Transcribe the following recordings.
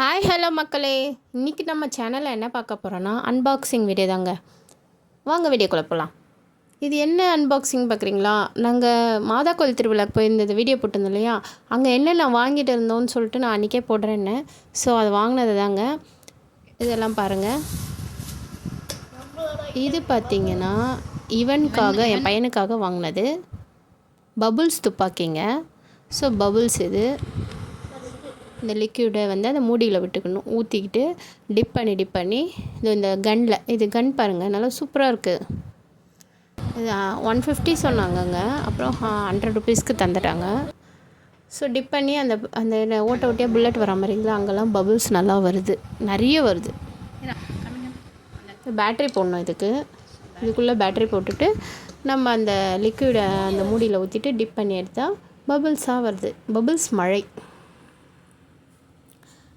Hi hello மக்களே. இன்றைக்கி நம்ம சேனலில் என்ன பார்க்க போகிறோன்னா அன்பாக்சிங் வீடியோ தாங்க. வாங்க வீடியோக்குள்ளே போகலாம் இது என்ன அன்பாக்சிங் பார்க்குறீங்களா? நாங்கள் மாதா கோயில் திருவிழாக்கு போயிருந்தது வீடியோ போட்டிருந்தோம் இல்லையா? அங்கே என்னென்ன வாங்கிட்டு இருந்தோம்னு சொல்லிட்டு நான் அன்றைக்கே போடுறேன்னு. ஸோ அது வாங்கினது தாங்க. இதெல்லாம் பாருங்கள் இது பார்த்தீங்கன்னா இவனுக்காக என் பையனுக்காக வாங்கினது. பபுள்ஸ் துப்பாக்கிங்க. ஸோ பபுள்ஸ் இது. இந்த லிக்யூடை வந்து அந்த மூடியில் விட்டுக்கணும். ஊற்றிக்கிட்டு டிப் பண்ணி டிப் பண்ணி இது இந்த கன்னில் இது கன் பாருங்கள் நல்லா சூப்பராக இருக்குது இது ஒன் ஃபிஃப்டி சொன்னாங்கங்க. அப்புறம் ஹண்ட்ரட் ருபீஸ்க்கு தந்துட்டாங்க. ஸோ டிப் பண்ணி அந்த அந்த ஓட்ட ஓட்டியாக புல்லட் வர மாதிரிங்களா அங்கெல்லாம் பபுள்ஸ் நல்லா வருது. நிறைய வருது. பேட்ரி போடணும் இதுக்கு. இதுக்குள்ளே பேட்ரி போட்டுட்டு நம்ம அந்த லிக்விடை அந்த மூடியில் ஊற்றிட்டு டிப் பண்ணி எடுத்தால் பபுள்ஸாக வருது. பபுள்ஸ் மழை.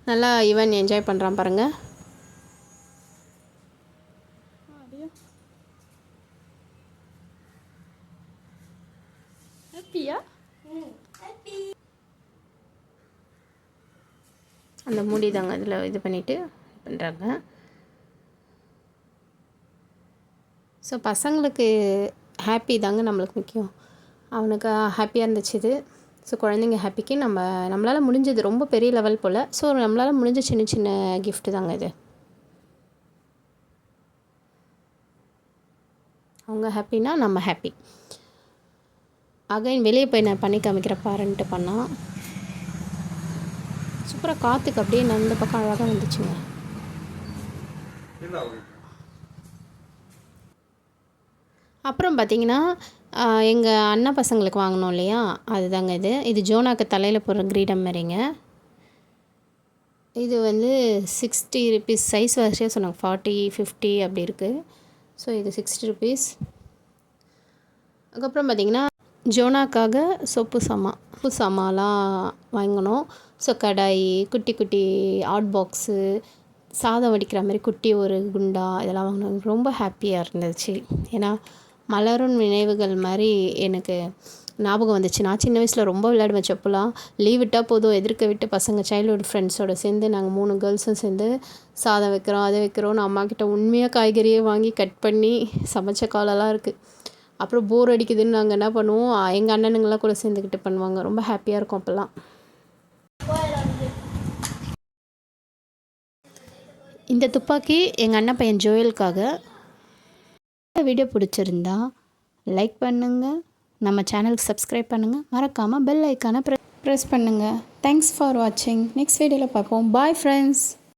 நல்லா ஈவன் என்ஜாய் பண்ணுறான் பாருங்கள் ஹாப்பியா அந்த மூடி தாங்க அதில் இது பண்ணிவிட்டு பண்ணுறாங்க ஸோ பசங்களுக்கு ஹாப்பி தாங்க நம்மளுக்கு முக்கியம். அவனுக்கு ஹாப்பியாக இருந்துச்சு இது. ஸோ குழந்தைங்க ஹாப்பிக்கு நம்ம நம்மளால் முடிஞ்சது ரொம்ப பெரிய லெவல் போல். ஸோ நம்மளால் முடிஞ்ச சின்ன சின்ன கிஃப்ட்டு தாங்க இது. அவங்க ஹாப்பினா நம்ம ஹாப்பி அகைன் வெளியே போய் நான் பண்ணி காமிக்கிற பாருன்ட்டு பண்ணால் சூப்பராக காற்றுக்கு அப்படியே அந்த பக்கம் அழகாக வந்துச்சுங்க. அப்புறம் பார்த்தீங்கன்னா எங்கள் அண்ணா பசங்களுக்கு வாங்கினோம் இல்லையா? அதுதாங்க இது. இது ஜோனாக்கு தலையில் போடுற கிரீடம் மாதிரிங்க. இது வந்து சிக்ஸ்டி ருபீஸ் சைஸ் வரிசையாக சொன்னாங்க. ஃபார்ட்டி ஃபிஃப்டி அப்படி இருக்குது ஸோ இது சிக்ஸ்டி ருபீஸ் அதுக்கப்புறம் பார்த்திங்கன்னா ஜோனாக்காக சொப்பு சாமா உப்பு சாமான்லாம் வாங்கினோம் ஸோ கடாய் குட்டி குட்டி ஆட் பாக்ஸு சாதம் வடிக்கிற மாதிரி குட்டி ஒரு குண்டா இதெல்லாம் வாங்கினோம் ரொம்ப ஹாப்பியாக இருந்துச்சு. ஏன்னா மலரும் நினைவுகள் மாதிரி எனக்கு ஞாபகம் வந்துச்சு. நான் சின்ன வயசில் ரொம்ப விளையாடுவேன் செப்பலாம் லீவ் விட்டால் போதும். எதிர்க்க விட்டு பசங்க சைல்டுஹுட் ஃப்ரெண்ட்ஸோட சேர்ந்து நாங்கள் மூணு கேர்ள்ஸும் சேர்ந்து சாதம் வைக்கிறோம் அதை வைக்கிறோம்னு அம்மாக்கிட்ட உண்மையாக காய்கறியை வாங்கி கட் பண்ணி சமைச்ச காலெல்லாம் இருக்குது அப்புறம் போர் அடிக்குதுன்னு நாங்கள் என்ன பண்ணுவோம்? எங்கள் அண்ணனுங்களாம் கூட சேர்ந்துக்கிட்டு பண்ணுவாங்க. ரொம்ப ஹாப்பியாக இருக்கும் அப்போல்லாம். இந்த துப்பாக்கி எங்கள் அண்ணன் பையன் ஜோயலுக்காக வீடியோ பிடிச்சிருந்தா லைக் பண்ணுங்கள் நம்ம சேனலுக்கு சப்ஸ்கிரைப் பண்ணுங்கள் மறக்காமல் பெல் ஐக்கானை ப்ரெஸ் பண்ணுங்கள் தேங்க்ஸ் ஃபார் வாட்சிங் நெக்ஸ்ட் வீடியோவில் பார்ப்போம். Bye friends